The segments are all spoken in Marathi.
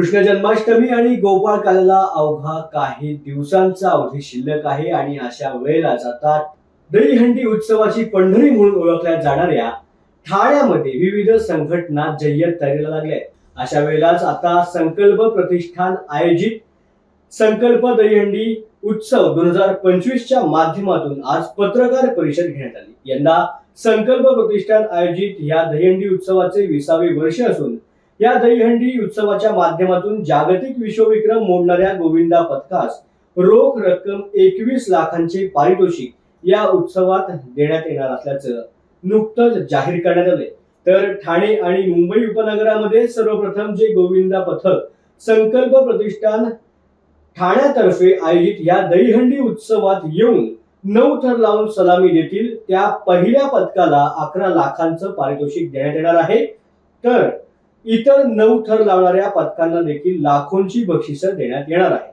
कृष्ण जन्माष्टमी आणि गोपाळकाला अवघा काही दिवसांचा अवधी शिल्लक आहे आणि अशा वेळेला जातात दहीहंडी उत्सवाची पंढरी म्हणून ओळखल्या जाणाऱ्या ठाण्यामध्ये विविध संघटना जय्यत तयारीला लागल्या आहेत. अशा वेळेलाच आता संकल्प प्रतिष्ठान आयोजित संकल्प दहीहंडी उत्सव दोन हजार पंचवीसच्या माध्यमातून आज पत्रकार परिषद घेण्यात आली यंदा संकल्प प्रतिष्ठान आयोजित या दहीहंडी उत्सवाचे विसावे वर्ष असून या दहीहंडी उत्सवाच्या माध्यमातून जागतिक विश्वविक्रम मोडणाऱ्या गोविंदा पथकास रोख रक्कम एकवीस लाखांचे पारितोषिक या उत्सवात देण्यात येणार असल्याचं नुकतंच जाहीर करण्यात आले तर ठाणे आणि मुंबई उपनगरामध्ये सर्वप्रथम जे गोविंदा पथक संकल्प प्रतिष्ठान ठाण्यातर्फे आयोजित या दहीहंडी उत्सवात येऊन नऊ थर लावून सलामी देतील त्या पहिल्या पथकाला अकरा लाखांचं पारितोषिक देण्यात येणार आहे. तर इतर नऊ थर लावणाऱ्या पथकांना देखील लाखोंची बक्षिसं देण्यात येणार आहे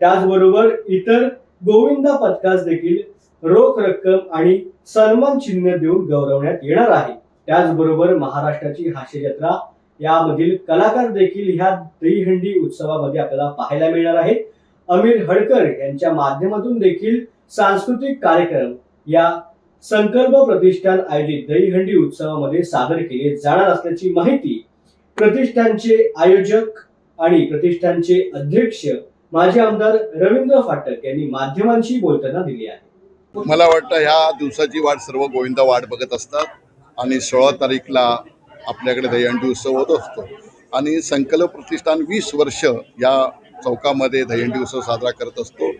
त्याचबरोबर इतर गोविंदा पथकास देखील रोख रक्कम आणि सन्मान चिन्ह देऊन गौरवण्यात येणार आहे. त्याचबरोबर महाराष्ट्राची हास्य जत्रा यामधील कलाकार देखील ह्या दहीहंडी उत्सवामध्ये आपल्याला पाहायला मिळणार आहेत. अमीर हडकर यांच्या माध्यमातून देखील सांस्कृतिक कार्यक्रम या संकल्प प्रतिष्ठान आयोजित दहीहंडी उत्सवामध्ये सादर केले जाणार असल्याची माहिती प्रतिष्ठानचे आयोजक आणि प्रतिष्ठानचे अध्यक्ष माजी आमदार रवींद्र फाटक यांनी माध्यमांशी बोलताना दिली आहे. मला वाटतं ह्या दिवसाची वाट सर्व गोविंदा वाट बघत असतात आणि सोळा तारीखला आपल्याकडे दहीहंडी उत्सव होत असतो. आणि संकल्प प्रतिष्ठान वीस वर्ष या चौकामध्ये दहीहंडी उत्सव साजरा करत असतो.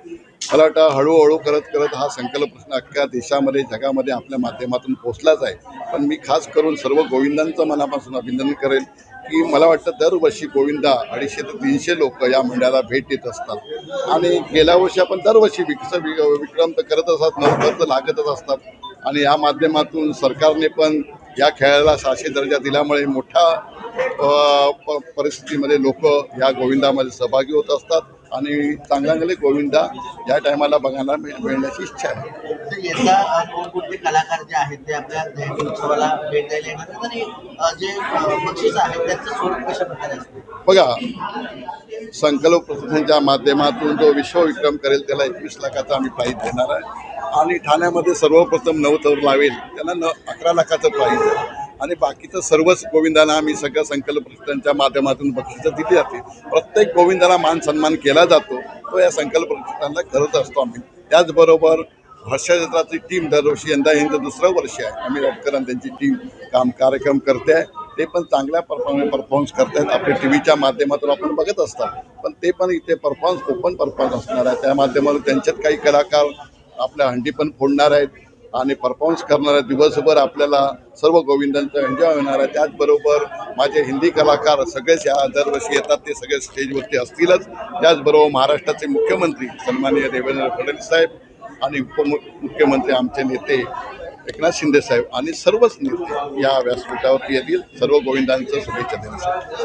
मला वाटतं हळूहळू करत करत हा संकल्प प्रश्न अख्ख्या देशामध्ये जगामध्ये आपल्या माध्यमातून पोचलाच आहे. पण मी खास करून सर्व गोविंदांचं मनापासून अभिनंदन करेल. की मला वाटतं दरवर्षी गोविंदा अडीचशे ते तीनशे लोक या मंडळाला भेट देत असतात. आणि गेल्या वर्षी आपण दरवर्षी विकस विक्रम तर करत असतात नंतर तर लागतच असतात. आणि या माध्यमातून सरकारने पण या खेळाला सहाशे दर्जा दिल्यामुळे मोठ्या प- परिस्थितीमध्ये लोक या गोविंदामध्ये सहभागी होत असतात. आणि चांगला चांगले गोविंदा या टायमाला बघायला मिळ- मिळण्याची इच्छा आहे. तर कोणकोणते कलाकार जे आहेत ते आपल्या दहीहंडी उत्सवाला भेट द्यायला येणार आणि जे बक्षीस आहेत त्याचं स्वरूप कशा प्रकारे बघा संकल्प प्रतिष्ठानच्या माध्यमातून जो विश्वविक्रम करेल त्याला एकवीस लाखाचा आम्ही प्राईज देणार आहे. आणि ठाण्यामध्ये सर्वप्रथम नऊ थर लावेल त्याला न अकरा लाखाचं प्राईज आहे. आणि बाकीचं सर्वच गोविंदांना आम्ही सगळ्या संकल्प प्रतिष्ठानच्या माध्यमातून बक्षिसं दिली जाते. प्रत्येक गोविंदाला मान सन्मान केला जातो. तो या संकल्प प्रतिष्ठानला करत असतो आम्ही. त्याचबरोबर हर्षजत्राची टीम दरवर्षी यंदा यंदा दुसरं वर्ष आहे. आम्ही रटकर आणि त्यांची टीम काम कार्यक्रम करते आहे. ते पण चांगल्या परफॉर्म परफॉर्मन्स आहेत आपल्या टी व्हीच्या माध्यमातून आपण बघत असतात पण ते पण इथे परफॉर्मन्स ओपन परफॉर्मन्स असणार आहे. त्या माध्यमातून त्यांच्यात काही कलाकार आपल्या हंडी पण फोडणार आहेत आणि परफॉर्मन्स करणार आहेत. दिवसभर आपल्याला सर्व गोविंदांचं एन्जॉय होणार आहे. त्याचबरोबर माझे हिंदी कलाकार सगळेच या दरवर्षी येतात. ते सगळे स्टेजवरती असतीलच. त्याचबरोबर महाराष्ट्राचे मुख्यमंत्री सन्माननीय देवेंद्र फडणवीस साहेब आणि उपमुख्यमंत्री आमचे नेते एकनाथ शिंदे साहेब आणि सर्वच नेते या व्यासपीठावरती येतील. सर्व गोविंदांचं शुभेच्छा देण्यासाठी.